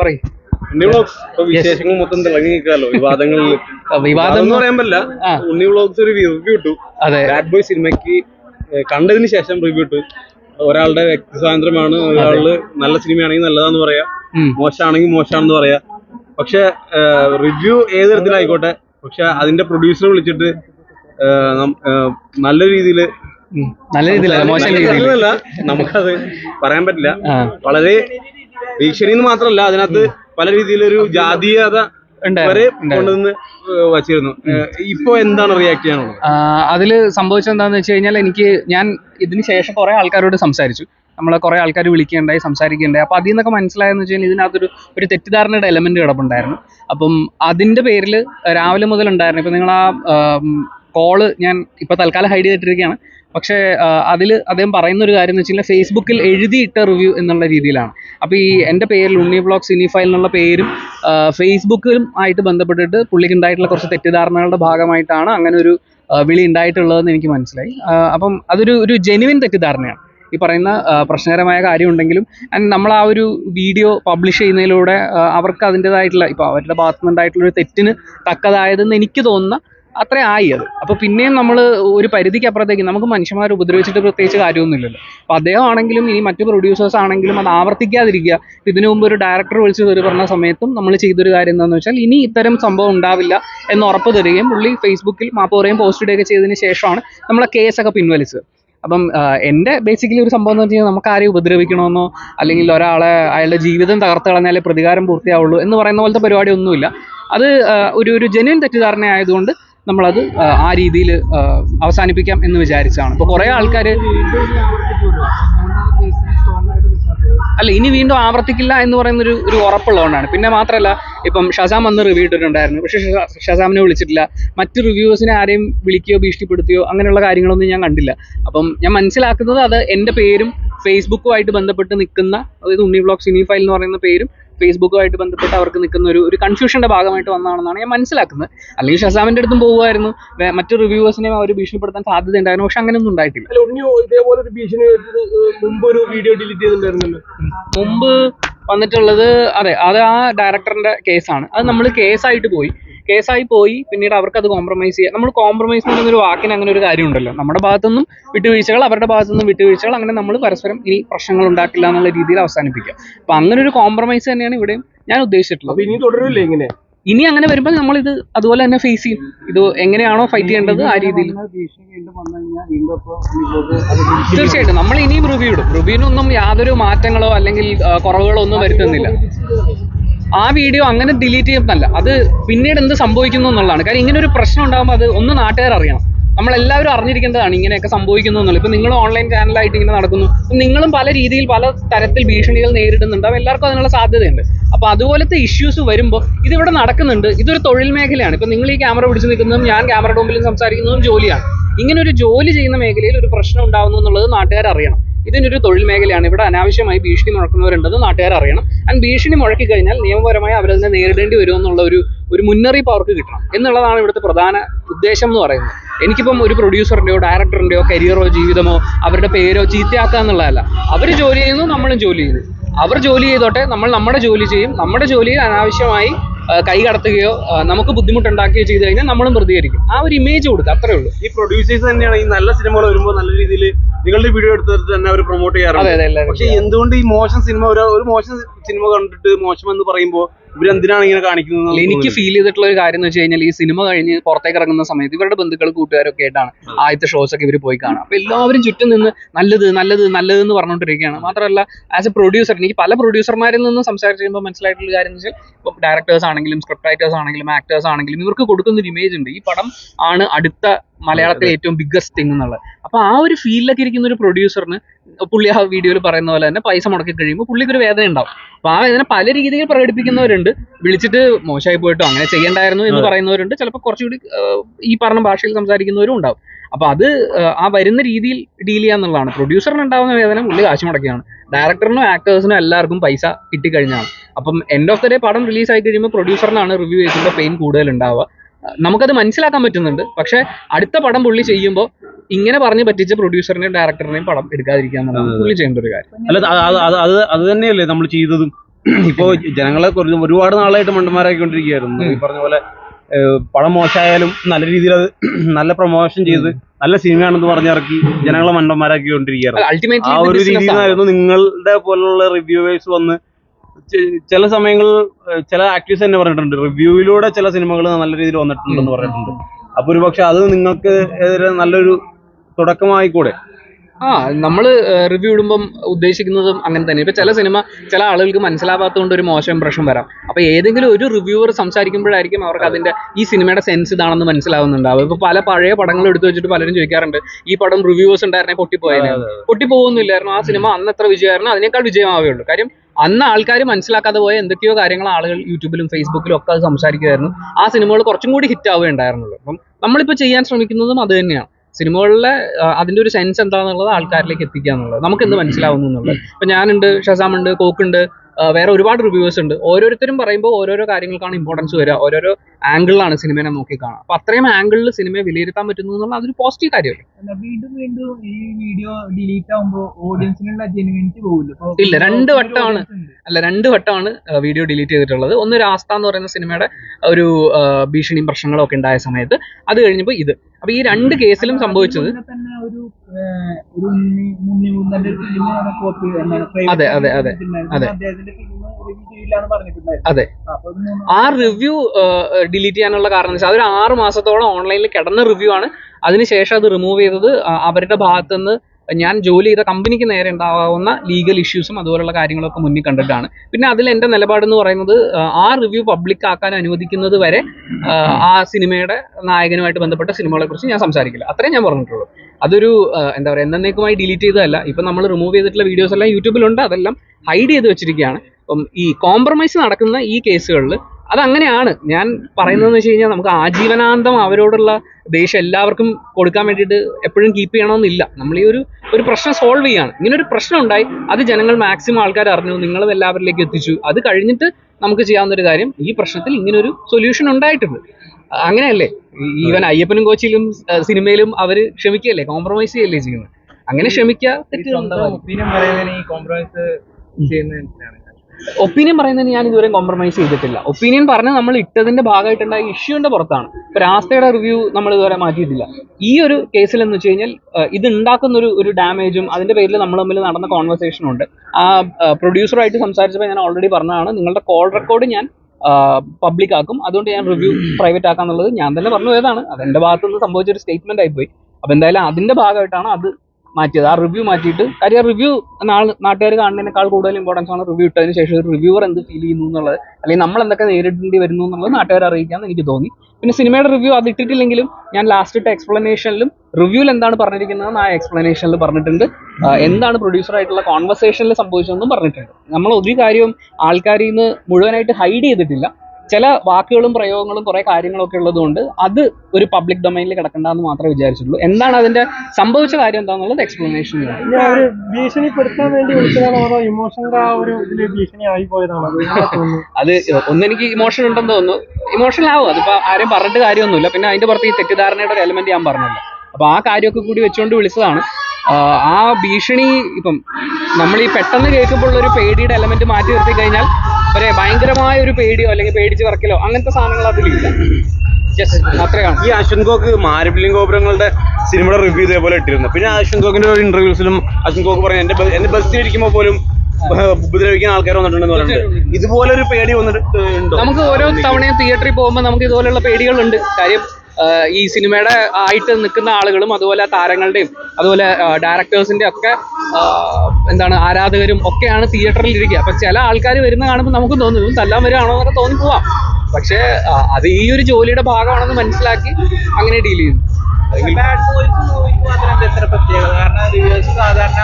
പറയും. ഉണ്ണി വ്ളോഗ്സ് ഇപ്പൊ വിശേഷങ്ങൾ മൊത്തം തിളങ്ങി നിൽക്കാമല്ലോ വിവാദങ്ങളിൽ വിവാദം എന്ന് പറയാൻ പറ്റില്ല. ഉണ്ണി വ്ളോഗ്സ് ഒരു റിവ്യൂ ഇട്ടു. അതെ. ബാഡ് ബോയ് സിനിമയ്ക്ക് കണ്ടതിന് ശേഷം റിവ്യൂ ഇട്ടു. ഒരാളുടെ വ്യക്തി സ്വാതന്ത്ര്യമാണ് ഒരാൾ നല്ല സിനിമയാണെങ്കിൽ നല്ലതാന്ന് പറയാ. മോശമാണെങ്കിൽ മോശമാണെന്ന് പറയാ. പക്ഷെ റിവ്യൂ ഏത് തരത്തിലായിക്കോട്ടെ പക്ഷെ അതിന്റെ പ്രൊഡ്യൂസറെ വിളിച്ചിട്ട് നല്ല രീതിയിൽ നല്ല രീതിയിലല്ല മോശം രീതിയിലല്ല നമുക്കത് പറയാൻ പറ്റില്ല. വളരെ ഭീഷണി എന്ന് മാത്രമല്ല അതിനകത്ത് പല രീതിയിലൊരു ജാതീയത വരെ കൊണ്ടുവന്ന് വച്ചിരുന്നു. ഇപ്പോ എന്താണ് റിയാക്ട് ചെയ്യാനുള്ളത്? അതിൽ സംഭവിച്ചത് എന്താന്ന് വെച്ച് കഴിഞ്ഞാൽ എനിക്ക് ഞാൻ ഇതിന് ശേഷം കുറെ ആൾക്കാരോട് സംസാരിച്ചു. നമ്മളെ കുറെ ആൾക്കാർ വിളിക്കുകയുണ്ടായി സംസാരിക്കുകയുണ്ടായി അപ്പൊ അതിൽ നിന്നൊക്കെ മനസ്സിലായെന്ന് വെച്ച് കഴിഞ്ഞാൽ ഇതിനകത്തൊരു ഒരു തെറ്റിദ്ധാരണയുടെ എലമെന്റ് കിടപ്പുണ്ടായിരുന്നു. അപ്പം അതിന്റെ പേരിൽ രാവിലെ മുതൽ ഉണ്ടായിരുന്നു. ഇപ്പൊ നിങ്ങൾ ആ കോൾ ഞാൻ ഇപ്പൊ തൽക്കാലം ഹൈഡ് ചെയ്തിട്ടിരിക്കുകയാണ്. പക്ഷേ അതിൽ അദ്ദേഹം പറയുന്ന ഒരു കാര്യം എന്ന് വെച്ച് കഴിഞ്ഞാൽ ഫേസ്ബുക്കിൽ എഴുതിയിട്ട റിവ്യൂ എന്നുള്ള രീതിയിലാണ്. അപ്പോൾ ഈ എന്റെ പേരിൽ ഉണ്ണി ബ്ലോഗ് സിനിഫൈൽ എന്നുള്ള പേരും ഫേസ്ബുക്കിലും ആയിട്ട് ബന്ധപ്പെട്ടിട്ട് പുള്ളിക്ക് ഉണ്ടായിട്ടുള്ള കുറച്ച് തെറ്റിദ്ധാരണകളുടെ ഭാഗമായിട്ടാണ് അങ്ങനെ ഒരു വിളി ഉണ്ടായിട്ടുള്ളതെന്ന് എനിക്ക് മനസ്സിലായി. അപ്പം അതൊരു ഒരു ജെനുവിൻ തെറ്റിദ്ധാരണയാണ്. ഈ പറയുന്ന പ്രശ്നകരമായ കാര്യം ഉണ്ടെങ്കിലും ആൻഡ് നമ്മൾ ആ ഒരു വീഡിയോ പബ്ലിഷ് ചെയ്യുന്നതിലൂടെ അവർക്ക് അതിന്റെതായിട്ടുള്ള ഇപ്പോൾ അവരുടെ ഭാഗത്തു നിന്നുണ്ടായിട്ടുള്ള ഒരു തെറ്റിന് തക്കതായതെന്ന് എനിക്ക് തോന്നുന്ന അത്ര ആയി അത്. അപ്പോൾ പിന്നെയും നമ്മൾ ഒരു പരിധിക്ക് അപ്പുറത്തേക്ക് നമുക്ക് മനുഷ്യന്മാരെ ഉപദ്രവിച്ചിട്ട് പ്രത്യേകിച്ച് കാര്യമൊന്നുമില്ലല്ലോ. അപ്പോൾ അദ്ദേഹം ആണെങ്കിലും ഇനി മറ്റു പ്രൊഡ്യൂസേഴ്സ് ആണെങ്കിലും അത് ആവർത്തിക്കാതിരിക്കുക. ഇതിനു മുമ്പ് ഒരു ഡയറക്ടർ വിളിച്ച് കയറി പറഞ്ഞ സമയത്തും നമ്മൾ ചെയ്തൊരു കാര്യം എന്താണെന്ന് വെച്ചാൽ ഇനി ഇത്തരം സംഭവം ഉണ്ടാവില്ല എന്ന് ഉറപ്പ് തരികയും പുള്ളി ഫേസ്ബുക്കിൽ മാപ്പ് പറയുകയും പോസ്റ്റ് ഇടുകയൊക്കെ ചെയ്തതിന് ശേഷമാണ് നമ്മളെ കേസൊക്കെ പിൻവലിച്ചത്. അപ്പം എന്റെ ബേസിക്കലി ഒരു സംഭവം എന്ന് വെച്ച് കഴിഞ്ഞാൽ നമുക്ക് ആരെയും ഉപദ്രവിക്കണമെന്നോ അല്ലെങ്കിൽ ഒരാളെ അയാളുടെ ജീവിതം തകർത്ത് കളഞ്ഞാലേ പ്രതികാരം പൂർത്തിയാവുള്ളൂ എന്ന് പറയുന്ന പോലത്തെ പരിപാടി ഒന്നുമില്ല അത് ഒരു ഒരു ജെന്യൻ തെറ്റിദ്ധാരണ ആയതുകൊണ്ട് നമ്മളത് ആ രീതിയിൽ അവസാനിപ്പിക്കാം എന്ന് വിചാരിച്ചാണ് ഇപ്പോൾ കുറേ ആൾക്കാർ അല്ല ഇനി വീണ്ടും ആവർത്തിക്കില്ല എന്ന് പറയുന്ന ഒരു ഒരു ഉറപ്പുള്ളതുകൊണ്ടാണ്. പിന്നെ മാത്രമല്ല ഇപ്പം ഷസാം അന്ന് റിവ്യൂ ഇട്ടിട്ടുണ്ടായിരുന്നു. പക്ഷെ ഷസാ- ഷസാമിനെ വിളിച്ചിട്ടില്ല. മറ്റ് റിവ്യൂവേഴ്സിനെ ആരെയും വിളിക്കുകയോ ഭീഷണിപ്പെടുത്തിയോ അങ്ങനെയുള്ള കാര്യങ്ങളൊന്നും ഞാൻ കണ്ടില്ല. അപ്പം ഞാൻ മനസ്സിലാക്കുന്നത് അത് എന്റെ പേരും ഫേസ്ബുക്കുമായിട്ട് ബന്ധപ്പെട്ട് നിൽക്കുന്ന അതായത് ഉണ്ണി ബ്ലോഗ് സിനി ഫയൽ എന്ന് പറയുന്ന പേരും ഫേസ്ബുക്കുമായിട്ട് ബന്ധപ്പെട്ട് അവർക്ക് നിൽക്കുന്ന ഒരു ഒരു കൺഫ്യൂഷന്റെ ഭാഗമായിട്ട് വന്നതാണെന്നാണ് ഞാൻ മനസ്സിലാക്കുന്നത്. അല്ലെങ്കിൽ ഷസാമിന്റെ അടുത്തും പോകുമായിരുന്നു. മറ്റു റിവ്യൂവേഴ്സിനെയും അവർ ഭീഷണിപ്പെടുത്താൻ സാധ്യത ഉണ്ടായിരുന്നു പക്ഷെ അങ്ങനെയൊന്നും ഉണ്ടായിട്ടില്ല. ഇതേപോലെ ഒരു ഭീഷണി മുമ്പ് ഒരു വീഡിയോ ഡിലീറ്റ് ചെയ്തിട്ടുണ്ടായിരുന്നല്ലോ. മുമ്പ് വന്നിട്ടുള്ളത് അതെ അത് ആ ഡയറക്ടറിന്റെ കേസാണ് അത് നമ്മൾ കേസായിട്ട് പോയി. കേസായി പോയി. പിന്നീട് അവർക്ക് അത് കോംപ്രമൈസ് ചെയ്യാം. നമ്മൾ കോംപ്രമൈസ് എന്ന് പറയുന്ന ഒരു വാക്കിന് അങ്ങനെ ഒരു കാര്യം ഉണ്ടല്ലോ നമ്മുടെ ഭാഗത്തുനിന്നും വിട്ടുവീഴ്ചകൾ അവരുടെ ഭാഗത്തുനിന്നും വിട്ടുവീഴ്ചകൾ അങ്ങനെ നമ്മൾ പരസ്പരം ഇനി പ്രശ്നങ്ങൾ ഉണ്ടാക്കില്ല എന്നുള്ള രീതിയിൽ അവസാനിപ്പിക്കുക. അപ്പൊ അങ്ങനെ ഒരു കോംപ്രമൈസ് തന്നെയാണ് ഇവിടെ ഞാൻ ഉദ്ദേശിച്ചിട്ടുള്ളത്. ഇനി തുടരില്ലേ ഇങ്ങനെ? ഇനി അങ്ങനെ വരുമ്പോൾ നമ്മൾ ഇത് അതുപോലെ തന്നെ ഫേസ് ചെയ്യും. ഇത് എങ്ങനെയാണോ ഫൈറ്റ് ചെയ്യേണ്ടത് ആ രീതിയിൽ. തീർച്ചയായിട്ടും. നമ്മൾ ഇനിയും റിവ്യൂ ഇടും. റിവ്യൂവിനൊന്നും യാതൊരു മാറ്റങ്ങളോ അല്ലെങ്കിൽ കുറവുകളോ ഒന്നും വരുത്തുന്നില്ല. ആ വീഡിയോ അങ്ങനെ ഡിലീറ്റ് ചെയ്യുന്നല്ല അത് പിന്നീട് എന്ത് സംഭവിക്കുന്നു എന്നുള്ളതാണ്. കാര്യം ഇങ്ങനെ ഒരു പ്രശ്നം ഉണ്ടാകുമ്പോൾ അത് ഒന്ന് നാട്ടുകാർ അറിയണം. നമ്മളെല്ലാവരും അറിഞ്ഞിരിക്കേണ്ടതാണ് ഇങ്ങനെയൊക്കെ സംഭവിക്കുന്നു എന്നുള്ളത്. ഇപ്പം നിങ്ങൾ ഓൺലൈൻ ചാനലായിട്ട് ഇങ്ങനെ നടക്കുന്നു. നിങ്ങളും പല രീതിയിൽ പല തരത്തിൽ ഭീഷണികൾ നേരിടുന്നുണ്ടാവും എല്ലാവർക്കും അതിനുള്ള സാധ്യതയുണ്ട്. അപ്പോൾ അതുപോലത്തെ ഇഷ്യൂസ് വരുമ്പോൾ ഇതിവിടെ നടക്കുന്നുണ്ട്. ഇതൊരു തൊഴിൽ മേഖലയാണ്. ഇപ്പം നിങ്ങൾ ഈ ക്യാമറ പിടിച്ച് നിൽക്കുന്നതും ഞാൻ ക്യാമറയുടെ മുമ്പിൽ സംസാരിക്കുന്നതും ജോലിയാണ്. ഇങ്ങനെ ഒരു ജോലി ചെയ്യുന്ന മേഖലയിൽ ഒരു പ്രശ്നം ഉണ്ടാകുന്നു എന്നുള്ളത് നാട്ടുകാർ അറിയണം. ഇതിനൊരു തൊഴിൽ മേഖലയാണ്. ഇവിടെ അനാവശ്യമായി ഭീഷണി മുഴക്കുന്നവരുണ്ടെന്ന് നാട്ടുകാർ അറിയണം. ആൻഡ് ഭീഷണി മുഴക്കി കഴിഞ്ഞാൽ നിയമപരമായി അവരതിനെ നേരിടേണ്ടി വരുമെന്നുള്ള ഒരു ഒരു മുന്നറിയിപ്പ് അവർക്ക് കിട്ടണം. എന്നുള്ളതാണ് ഇവിടുത്തെ പ്രധാന ഉദ്ദേശം എന്ന് പറയുന്നത്. എനിക്കിപ്പം ഒരു പ്രൊഡ്യൂസറിന്റെയോ ഡയറക്ടറിന്റെയോ കരിയറോ ജീവിതമോ അവരുടെ പേരോ ചീത്തയാക്കുക എന്നുള്ളതല്ല. അവർ ജോലി ചെയ്യുന്നു നമ്മളും ജോലി ചെയ്യുന്നു. അവർ ജോലി ചെയ്തോട്ടെ നമ്മൾ നമ്മുടെ ജോലി ചെയ്യും. നമ്മുടെ ജോലിയിൽ അനാവശ്യമായി കൈ കടത്തുകയോ നമുക്ക് ബുദ്ധിമുട്ടുണ്ടാക്കുകയോ ചെയ്തു കഴിഞ്ഞാൽ നമ്മളും പ്രതികരിക്കും. ആ ഒരു ഇമേജ് കൊടുക്കുക അത്രേ ഉള്ളൂ. ഈ പ്രൊഡ്യൂസേഴ്സ് തന്നെയാണ് ഈ നല്ല സിനിമകൾ വരുമ്പോൾ നല്ല രീതിയിൽ നിങ്ങളുടെ വീഡിയോ എടുത്തിട്ട് തന്നെ അവർ പ്രൊമോട്ട് ചെയ്യാറുണ്ട്. പക്ഷെ എന്തുകൊണ്ട് ഈ മോശം സിനിമ ഒരു ഒരു മോശം സിനിമ കണ്ടിട്ട് മോശം എന്ന് പറയുമ്പോൾ ഇവരെന്തിനാണ് ഇങ്ങനെ കാണിക്കുന്നത് എനിക്ക് ഫീൽ ചെയ്തിട്ടുള്ള ഒരു കാര്യം എന്ന് വെച്ച് കഴിഞ്ഞാൽ ഈ സിനിമ കഴിഞ്ഞ് പുറത്തേക്ക് ഇറങ്ങുന്ന സമയത്ത് ഇവരുടെ ബന്ധുക്കൾ കൂട്ടുകാരൊക്കെ ആയിട്ടാണ് ആദ്യത്തെ ഷോസ് ഒക്കെ ഇവർ പോയി കാണാം അപ്പൊ എല്ലാവരും ചുറ്റും നിന്ന് നല്ലത് നല്ലത് നല്ലത് എന്ന് പറഞ്ഞുകൊണ്ടിരിക്കുകയാണ്. മാത്രമല്ല ആസ് എ പ്രൊഡ്യൂസർ എനിക്ക് പല പ്രൊഡ്യൂസർമാരിൽ നിന്ന് സംസാരിച്ച് കഴിയുമ്പോൾ മനസ്സിലായിട്ടുള്ള കാര്യം എന്ന് വെച്ചാൽ ഇപ്പൊ ഡയറക്ടേഴ്സ് ആണെങ്കിലും സ്ക്രിപ്റ്റ് റൈറ്റേഴ്സ് ആണെങ്കിലും ആക്ടേഴ്സ് ആണെങ്കിലും ഇവർക്ക് കൊടുക്കുന്ന ഒരു ഇമേജ് ഉണ്ട്. ഈ പടം ആണ് അടുത്ത മലയാളത്തിലെ ഏറ്റവും ബിഗ്ഗസ്റ്റ് തിങ് എന്നുള്ളത്. അപ്പൊ ആ ഒരു ഫീലിലൊക്കെ ഇരിക്കുന്ന ഒരു പ്രൊഡ്യൂസറിന് പുള്ളി ആ വീഡിയോയിൽ പറയുന്ന പോലെ തന്നെ പൈസ മുടക്കി കഴിയുമ്പോൾ പുള്ളിക്ക് ഒരു വേദന ഉണ്ടാവും. അപ്പൊ ആ വേദന പല രീതിയിൽ പ്രകടിപ്പിക്കുന്നവരുണ്ട്. വിളിച്ചിട്ട് മോശമായി പോയിട്ടോ അങ്ങനെ ചെയ്യണ്ടായിരുന്നു എന്ന് പറയുന്നവരുണ്ട്. ചിലപ്പോൾ കുറച്ചുകൂടി ഈ പറഞ്ഞ ഭാഷയിൽ സംസാരിക്കുന്നവരും ഉണ്ടാവും. അപ്പൊ അത് ആ, വരുന്ന രീതിയിൽ ഡീൽ ചെയ്യാന്നുള്ളതാണ് പ്രൊഡ്യൂസറിന് ഉണ്ടാവുന്ന വേദന പുള്ളി കാശ് മുടക്കിയാണ്. ഡയറക്ടറിനും ആക്ടേഴ്സിനും എല്ലാവർക്കും പൈസ കിട്ടിക്കഴിഞ്ഞാണ്. അപ്പം എൻഡ് ഓഫ് ദ ഡേ പടം റിലീസ് ആയി കഴിയുമ്പോൾ പ്രൊഡ്യൂസറിനാണ് റിവ്യൂ ചെയ്തിട്ടുള്ള പെയിൻ കൂടുതൽ ഉണ്ടാവുക നമുക്കത് മനസ്സിലാക്കാൻ പറ്റുന്നുണ്ട്. പക്ഷെ അടുത്ത പടം പുള്ളി ചെയ്യുമ്പോൾ ഇങ്ങനെ പറഞ്ഞ് പറ്റിച്ച പ്രൊഡ്യൂസറിനെയും ഡയറക്ടറിനെയും പടം എടുക്കാതിരിക്കാൻ പുള്ളി ചെയ്യേണ്ട ഒരു കാര്യം. അല്ല അത് അത് തന്നെയല്ലേ നമ്മൾ ചെയ്തതും. ഇപ്പോ ജനങ്ങളെ കുറച്ച് ഒരുപാട് നാളായിട്ട് മണ്ടന്മാരാക്കിക്കൊണ്ടിരിക്കുകയായിരുന്നു ഈ പറഞ്ഞ പോലെ പടം മോശമായാലും നല്ല രീതിയിൽ അത് നല്ല പ്രൊമോഷൻ ചെയ്ത് നല്ല സിനിമയാണെന്ന് പറഞ്ഞിറക്കി ജനങ്ങളെ മണ്ടന്മാരാക്കിക്കൊണ്ടിരിക്കുകയായിരുന്നു ആ ഒരു രീതിയിൽ നിന്നായിരുന്നു നിങ്ങളുടെ പോലുള്ള റിവ്യൂവേഴ്സ് വന്ന് ചില സമയങ്ങളിൽ ചില ആക്ടേഴ്സ് തന്നെ പറഞ്ഞിട്ടുണ്ട്. റിവ്യൂവിലൂടെ ചില സിനിമകൾ നല്ല രീതിയിൽ വന്നിട്ടുണ്ടെന്ന് പറഞ്ഞിട്ടുണ്ട്. അപ്പൊ ഒരു പക്ഷെ അത് നിങ്ങൾക്ക് എതിരെ നല്ലൊരു തുടക്കമായിക്കൂടെ? ആ നമ്മൾ റിവ്യൂ ഇടുമ്പം ഉദ്ദേശിക്കുന്നതും അങ്ങനെ തന്നെ. ഇപ്പം ചില സിനിമ ചില ആളുകൾക്ക് മനസ്സിലാവാത്തതുകൊണ്ട് ഒരു മോശം ഇംപ്രഷൻ വരാം. അപ്പോൾ ഏതെങ്കിലും ഒരു റിവ്യൂവർ സംസാരിക്കുമ്പോഴായിരിക്കും അവർക്ക് അതിന്റെ ഈ സിനിമയുടെ സെൻസ് ഇതാണെന്ന് മനസ്സിലാവുന്നുണ്ടാവും ഇപ്പം പല പഴയ പടങ്ങൾ എടുത്തു വെച്ചിട്ട് പലരും ചോദിക്കാറുണ്ട് ഈ പടം റിവ്യൂവേഴ്സ് ഉണ്ടായിരുന്നെ പൊട്ടിപ്പോയത് പൊട്ടിപ്പോകുന്നില്ലായിരുന്നു ആ സിനിമ അന്ന് എത്ര വിജയമായിരുന്നു? അതിനേക്കാൾ വിജയമാവേ ഉള്ളൂ കാര്യം അന്ന് ആൾക്കാർ മനസ്സിലാക്കാതെ പോയ എന്തൊക്കെയോ കാര്യങ്ങൾ ആളുകൾ യൂട്യൂബിലും ഫേസ്ബുക്കിലും ഒക്കെ അത് സംസാരിക്കുമായിരുന്നു. ആ സിനിമകൾ കുറച്ചും കൂടി ഹിറ്റ് ആവുകയുണ്ടായിരുന്നുള്ളൂ. അപ്പം നമ്മളിപ്പോൾ ചെയ്യാൻ ശ്രമിക്കുന്നതും അത് തന്നെയാണ്. സിനിമകളിലെ അതിന്റെ അതിന്റെ ഒരു സെൻസ് എന്താണെന്നുള്ളത് ആൾക്കാരിലേക്ക് എത്തിക്കുക എന്നുള്ളത്. നമുക്ക് എന്ത് മനസ്സിലാവുന്നു എന്നുള്ളത്. ഇപ്പൊ ഞാനുണ്ട് ഷസാമുണ്ട് ഉണ്ട് കോക്കുണ്ട് വേറെ ഒരുപാട് റിവ്യൂവേഴ്സ് ഉണ്ട്. ഓരോരുത്തരും പറയുമ്പോൾ ഓരോരോ കാര്യങ്ങൾക്കാണ് ഇമ്പോർട്ടൻസ് വരിക. ഓരോരോ ആംഗിളിലാണ് സിനിമയെ നോക്കി കാണുക. അപ്പൊ അത്രയും ആംഗിളിൽ സിനിമയെ വിലയിരുത്താൻ പറ്റുന്നു എന്നുള്ള അതൊരു പോസിറ്റീവ് കാര്യമല്ലേ? വീണ്ടും വീണ്ടും ഈ വീഡിയോ ഡിലീറ്റ് ആവുമ്പോൾ ഓഡിയൻസിനുള്ള ജെനുവിനിറ്റി പോകില്ല ഇല്ല, രണ്ട് വട്ടമാണ്. അല്ല രണ്ട് വട്ടമാണ് വീഡിയോ ഡിലീറ്റ് ചെയ്തിട്ടുള്ളത്. ഒന്ന് രാസ്ത എന്ന് പറയുന്ന സിനിമയുടെ ഒരു ഭീഷണിയും പ്രശ്നങ്ങളും ഒക്കെ ഉണ്ടായ സമയത്ത് അത് കഴിഞ്ഞപ്പോൾ ഇത്. അപ്പൊ ഈ രണ്ട് കേസിലും സംഭവിച്ചത് അതെ, അതെ, അതെ, അതെ. അതെ. ആ റിവ്യൂ ഡിലീറ്റ് ചെയ്യാനുള്ള കാരണം വെച്ചാൽ അതൊരു ആറ് മാസത്തോളം ഓൺലൈനിൽ കിടന്ന റിവ്യൂ ആണ്. അതിനുശേഷം അത് റിമൂവ് ചെയ്തത് അവരുടെ ഭാഗത്തു നിന്ന് ഞാൻ ജോലി ചെയ്ത കമ്പനിക്ക് നേരെ ഉണ്ടാവാവുന്ന ലീഗൽ ഇഷ്യൂസും അതുപോലുള്ള കാര്യങ്ങളൊക്കെ മുന്നിൽ കണ്ടിട്ടാണ്. പിന്നെ അതിൽ എന്റെ നിലപാടെന്ന് പറയുന്നത് ആ, റിവ്യൂ പബ്ലിക് ആക്കാൻ അനുവദിക്കുന്നത് വരെ ആ, ആ സിനിമയുടെ നായകനുമായിട്ട് ബന്ധപ്പെട്ട സിനിമകളെ കുറിച്ച് ഞാൻ സംസാരിക്കില്ല. അത്രേ ഞാൻ പറഞ്ഞിട്ടുള്ളൂ. അതൊരു എന്താ പറയുക എന്നേക്കുമായി ഡിലീറ്റ് ചെയ്തതല്ല. ഇപ്പം നമ്മൾ റിമൂവ് ചെയ്തിട്ടുള്ള വീഡിയോസ് എല്ലാം യൂട്യൂബിലുണ്ട് അതെല്ലാം ഹൈഡ് ചെയ്ത് വെച്ചിരിക്കുകയാണ്. അപ്പം ഈ കോംപ്രമൈസ് നടക്കുന്ന ഈ കേസുകളിൽ അതങ്ങനെയാണ്. ഞാൻ പറയുന്നതെന്ന് വെച്ച് കഴിഞ്ഞാൽ നമുക്ക് ആജീവനാന്തം അവരോടുള്ള ദേഷ്യം എല്ലാവർക്കും കൊടുക്കാൻ വേണ്ടിയിട്ട് എപ്പോഴും കീപ്പ് ചെയ്യണമെന്നില്ല. നമ്മൾ ഈ ഒരു ഒരു പ്രശ്നം സോൾവ് ചെയ്യാണ്. ഇങ്ങനെ ഒരു പ്രശ്നം ഉണ്ടായി അത് ജനങ്ങൾ മാക്സിമം ആൾക്കാർ അറിഞ്ഞു നിങ്ങളും എല്ലാവരിലേക്ക് എത്തിച്ചു. അത് കഴിഞ്ഞിട്ട് നമുക്ക് ചെയ്യാവുന്ന ഒരു കാര്യം ഈ പ്രശ്നത്തിൽ ഇങ്ങനെ ഒരു സൊല്യൂഷൻ ഉണ്ടായിട്ടുണ്ട്. അങ്ങനെയല്ലേ? ഈവൻ അയ്യപ്പനും കോച്ചിലും സിനിമയിലും അവർ ക്ഷമിക്കുകയല്ലേ? കോംപ്രമൈസ് ചെയ്യല്ലേ ചെയ്യുന്നത്? അങ്ങനെ ക്ഷമിക്കുക ഒപ്പീനിയൻ പറയുന്നതിന് ഞാൻ ഇതുവരെ കോംപ്രമൈസ് ചെയ്തിട്ടില്ല. ഒപ്പീനിയൻ പറഞ്ഞ് നമ്മൾ ഇട്ടതിന്റെ ഭാഗമായിട്ടുണ്ടായ ഇഷ്യൂവിന്റെ പുറത്താണ്. ഇപ്പൊ രാസ്തയുടെ റിവ്യൂ നമ്മൾ ഇതുവരെ മാറ്റിയിട്ടില്ല. ഈ ഒരു കേസിൽ എന്ന് വെച്ച് കഴിഞ്ഞാൽ ഇത് ഉണ്ടാക്കുന്ന ഒരു ഒരു ഡാമേജും അതിന്റെ പേരിൽ നമ്മൾ തമ്മിൽ നടന്ന കോൺവെർസേഷനും ഉണ്ട്. ആ പ്രൊഡ്യൂസറുമായിട്ട് സംസാരിച്ചപ്പോൾ ഞാൻ ഓൾറെഡി പറഞ്ഞതാണ് നിങ്ങളുടെ കോൾ റെക്കോർഡ് ഞാൻ പബ്ലിക് ആക്കും. അതുകൊണ്ട് ഞാൻ റിവ്യൂ പ്രൈവറ്റ് ആക്കാന്നുള്ളത് ഞാൻ തന്നെ പറഞ്ഞു പോയതാണ്. അതെന്റെ ഭാഗത്തുനിന്ന് ഭാഗത്ത് സംഭവിച്ച ഒരു സ്റ്റേറ്റ്മെന്റ് ആയിപ്പോയി. അപ്പൊ എന്തായാലും അതിന്റെ ഭാഗമായിട്ടാണ് അത് മാറ്റിയത്. ആ റിവ്യൂ മാറ്റിയിട്ട് കാര്യം റിവ്യൂ നാട്ടുകാർ കാണുന്നതിനേക്കാൾ കൂടുതൽ ഇമ്പോർട്ടൻസ് ആണ് റിവ്യൂ ഇട്ടതിന് ശേഷം ഒരു റിവ്യൂവർ എന്ത് ഫീൽ ചെയ്യുന്നു എന്നുള്ളത്. അല്ലെങ്കിൽ നമ്മൾ എന്തൊക്കെ നേരിടേണ്ടി വരുന്നു എന്നുള്ളത് നാട്ടുകാരെ അറിയിക്കാമെന്ന് എനിക്ക് തോന്നി. പിന്നെ സിനിമയുടെ റിവ്യൂ അത് ഇട്ടിട്ടില്ലെങ്കിലും ഞാൻ ലാസ്റ്റ് ഇട്ട എക്സ്പ്ലനേഷനിലും റിവ്യൂവിൽ എന്താണ് പറഞ്ഞിരിക്കുന്നത് ആ എക്സ്പ്ലനേഷനിൽ പറഞ്ഞിട്ടുണ്ട്. എന്താണ് പ്രൊഡ്യൂസർ ആയിട്ടുള്ള കോൺവെർസേഷനിൽ സംഭവിച്ചതെന്നും പറഞ്ഞിട്ടുണ്ട്. നമ്മൾ ഒരു കാര്യവും ആൾക്കാരിൽ നിന്ന് മുഴുവനായിട്ട് ഹൈഡ് ചെയ്തിട്ടില്ല. ചില വാക്കുകളും പ്രയോഗങ്ങളും കുറെ കാര്യങ്ങളൊക്കെ ഉള്ളതുകൊണ്ട് അത് ഒരു പബ്ലിക് ഡൊമൈനിൽ കിടക്കണ്ടെന്ന് മാത്രമേ വിചാരിച്ചിട്ടുള്ളൂ. എന്താണ് അതിന്റെ സംഭവിച്ച കാര്യം എന്താണെന്നുള്ളത് എക്സ്പ്ലനേഷൻ ഭീഷണിപ്പെടുത്താൻ വേണ്ടി വിളിച്ചതാണോ അതോ ഇമോഷന്റെ ആ ഒരു ഇതിൽ ഭീഷണി ആയി പോയതാണോ. അത് ഒന്ന് എനിക്ക് ഇമോഷൻ ഉണ്ടെന്ന് തോന്നുന്നു. ഇമോഷണൽ ആവും. അതിപ്പോ ആരും പറഞ്ഞിട്ട് കാര്യമൊന്നുമില്ല. പിന്നെ അതിന്റെ പുറത്ത് ഈ തെറ്റിദ്ധാരണയുടെ ഒരു എലമെന്റ് ഞാൻ പറഞ്ഞില്ല. അപ്പൊ ആ കാര്യമൊക്കെ കൂടി വെച്ചുകൊണ്ട് വിളിച്ചതാണ്. ആ ഭീഷണി ഇപ്പം നമ്മൾ ഈ പെട്ടെന്ന് കേൾക്കുമ്പോൾ ഒരു പേടിയുടെ എലമെന്റ് മാറ്റി നിർത്തി കഴിഞ്ഞാൽ ഒരു ഭയങ്കരമായ ഒരു പേടിയോ അല്ലെങ്കിൽ പേടിച്ച് വിറക്കലോ അങ്ങനത്തെ സാധനങ്ങൾ അതിലില്ല. ഈ അശ്വൻ ഗോക്ക് മാരപ്പിള്ളിയും ഗോപുരങ്ങളുടെ സിനിമയുടെ റിവ്യൂ ഇതേപോലെ ഇട്ടിരുന്നു. പിന്നെ അശ്വൻ ഗോക്കിന്റെ ഒരു ഇന്റർവ്യൂസിലും അശ്വൻ ഗോക്ക് പറഞ്ഞു എന്റെ എന്റെ ബസ്സിൽ ഇരിക്കുമ്പോൾ പോലും ഉപദ്രവിക്കുന്ന ആൾക്കാർ വന്നിട്ടുണ്ടെന്ന് പറഞ്ഞിട്ട് ഇതുപോലെ ഒരു പേടി വന്നിട്ട് നമുക്ക് ഓരോ തവണയും തിയേറ്ററിൽ പോകുമ്പോൾ നമുക്ക് ഇതുപോലെയുള്ള പേടികളുണ്ട്. കാര്യം ഈ സിനിമയുടെ ആയിട്ട് നിൽക്കുന്ന ആളുകളും അതുപോലെ താരങ്ങളുടെയും അതുപോലെ ഡയറക്ടേഴ്സിന്റെ ഒക്കെ എന്താണ് ആരാധകരും ഒക്കെയാണ് തിയേറ്ററിൽ ഇരിക്കുക. അപ്പൊ ചില ആൾക്കാർ വരുന്ന കാണുമ്പോൾ നമുക്ക് തോന്നും ഇവൻ തല്ലാൻ വരികയാണോ എന്നൊക്കെ തോന്നി പോവാം പക്ഷേ അത് ഈ ഒരു ജോലിയുടെ ഭാഗമാണെന്ന് മനസ്സിലാക്കി അങ്ങനെ ഡീൽ ചെയ്യുന്നു. സാധാരണ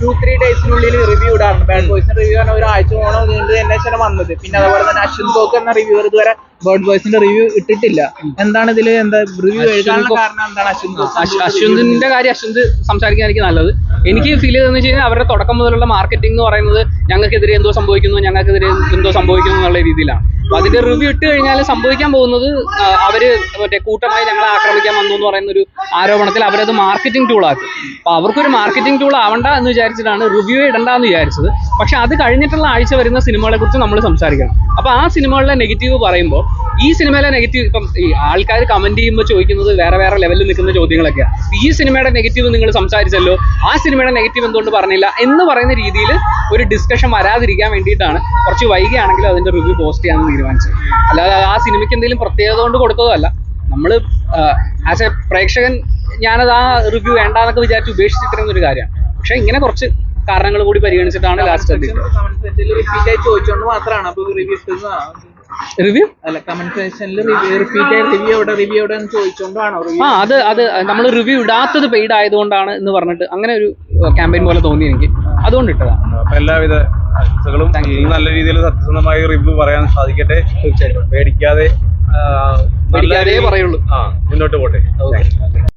ടു ത്രീ ഡേയ്സിനുള്ളിൽ റിവ്യൂ ഇടാറുണ്ട്. ബേർഡ് ബോയ്സിന്റെ റിവ്യൂ ആണ് ഒരാഴ്ച പോകണം നീണ്ടു തന്നെ ശേഷം വന്നത്. പിന്നെ അതുപോലെ തന്നെ അശ്വിൻ തോക്ക് എന്ന റിവ്യൂവർ ഇതുവരെ ബേർഡ് ബോയ്സിന്റെ റിവ്യൂ ഇട്ടിട്ടില്ല. എന്താണ് ഇതിൽ എന്താ റിവ്യൂ എഴുതാനുള്ള കാരണം എന്താണ് അശ്വിൻ അശ്വന്തിന്റെ കാര്യം അശ്വന്ത് സംസാരിക്കാനായിരിക്കും നല്ലത്. എനിക്ക് ഫീൽ ചെയ്തതെന്ന് വെച്ച് കഴിഞ്ഞാൽ അവരുടെ തുടക്കം മുതലുള്ള മാർക്കറ്റിംഗ് എന്ന് പറയുന്നത് ഞങ്ങൾക്കെതിരെ എന്തോ സംഭവിക്കുന്നു ഞങ്ങൾക്കെതിരെ എന്തോ സംഭവിക്കുന്നു എന്നുള്ള രീതിയിലാണ്. അപ്പൊ അതിന്റെ റിവ്യൂ ഇട്ട് കഴിഞ്ഞാൽ സംഭവിക്കാൻ പോകുന്നത് അവർ മറ്റേ കൂട്ടമായി ഞങ്ങളെ ആക്രമിക്കാൻ വന്നു എന്ന് പറയുന്ന ഒരു ആരോപണത്തിൽ അവരത് മാർക്കറ്റിംഗ് ടൂൾ ആക്കും. അപ്പൊ അവർക്കൊരു മാർക്കറ്റിംഗ് ടൂൾ ആവണ്ട എന്ന് വിചാരിച്ചിട്ടാണ് റിവ്യൂ ഇടണ്ട എന്ന് വിചാരിച്ചത്. പക്ഷെ അത് കഴിഞ്ഞിട്ടുള്ള ആഴ്ച വരുന്ന സിനിമകളെ കുറിച്ച് നമ്മൾ സംസാരിക്കണം. അപ്പോൾ ആ സിനിമകളിലെ നെഗറ്റീവ് പറയുമ്പോൾ ഈ സിനിമയിലെ നെഗറ്റീവ് ഇപ്പം ഈ ആൾക്കാർ കമന്റ് ചെയ്യുമ്പോൾ ചോദിക്കുന്നത് വേറെ വേറെ ലെവലിൽ നിൽക്കുന്ന ചോദ്യങ്ങളൊക്കെയാണ് ഈ സിനിമയുടെ നെഗറ്റീവ് നിങ്ങൾ സംസാരിച്ചല്ലോ. ആ സിനിമയുടെ നെഗറ്റീവ് എന്തുകൊണ്ട് പറഞ്ഞില്ല എന്ന് പറയുന്ന രീതിയിൽ ഒരു ഡിസ്കഷൻ വരാതിരിക്കാൻ വേണ്ടിയിട്ടാണ് കുറച്ച് വൈകിയാണെങ്കിലും അതിന്റെ റിവ്യൂ പോസ്റ്റ് ചെയ്യാമെന്ന് തീരുമാനിച്ചത്. അല്ലാതെ ആ സിനിമയ്ക്ക് എന്തെങ്കിലും പ്രത്യേകത കൊണ്ട് കൊടുത്തതല്ല. നമ്മൾ ആസ് എ പ്രേക്ഷകൻ ഞാനത് ആ റിവ്യൂ വേണ്ടാന്നൊക്കെ വിചാരിച്ച് ഉപേക്ഷിച്ചിട്ടിരുന്ന ഒരു കാര്യമാണ്. പക്ഷെ ഇങ്ങനെ കുറച്ച് കാരണങ്ങൾ കൂടി പരിഗണിച്ചിട്ടാണ് ലാസ്റ്റ് എത്തിയത് കമന്റ് സെക്ഷനിൽ റിപ്പീറ്റ് ആയി ചോദിച്ചോണ്ട് മാത്രമാണ് അപ്പൊ റിവ്യൂ റിവ്യൂ അല്ല കമന്റ് സെക്ഷനിൽ റിപ്പീറ്റ് ആയി റിവ്യൂ എവിടെ റിവ്യൂ എവിടെ ആ അത് അത് നമ്മൾ റിവ്യൂ ഇടാത്തത് പെയ്ഡ് ആയതുകൊണ്ടാണ് എന്ന് പറഞ്ഞിട്ട് അങ്ങനെ ഒരു ക്യാമ്പയിൻ പോലെ തോന്നി എനിക്ക്. അതുകൊണ്ട് ഇട്ടതാണ്. അപ്പൊ എല്ലാവിധ ആശംസകളും നല്ല രീതിയിൽ സത്യസന്ധമായി റിവ്യൂ പറയാൻ സാധിക്കട്ടെ. തീർച്ചയായിട്ടും. പേടിക്കാതെ പേടിക്കാതേ പറയുള്ളൂ. ആ മുന്നോട്ട് പോട്ടെ. ഓക്കെ